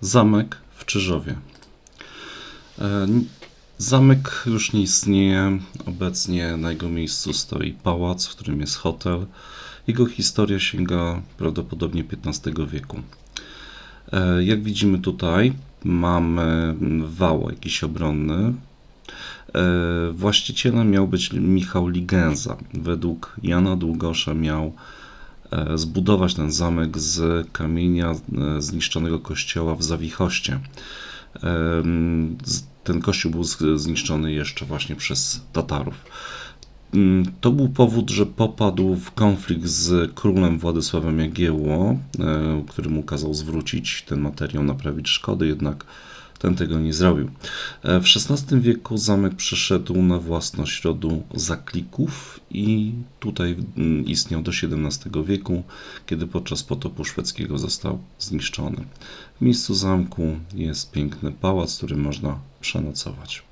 Zamek w Czyżowie. E, Zamek już nie istnieje. Obecnie na jego miejscu stoi pałac, w którym jest hotel. Jego historia sięga prawdopodobnie XV wieku. E, Jak widzimy tutaj, mamy wał jakiś obronny. E, Właścicielem miał być Michał Ligenza. Według Jana Długosza miał zbudować ten zamek z kamienia e, zniszczonego kościoła w Zawichoście. Ten kościół był zniszczony jeszcze właśnie przez Tatarów. Mm, To był powód, że popadł w konflikt z królem Władysławem Jagiełło, e, który mu kazał zwrócić ten materiał, naprawić szkody, jednak ten tego nie zrobił. E, W XVI wieku zamek przeszedł na własność rodu Zaklików i tutaj mm, istniał do XVII wieku, kiedy podczas potopu szwedzkiego został zniszczony. W miejscu zamku jest piękny pałac, w którym można przenocować.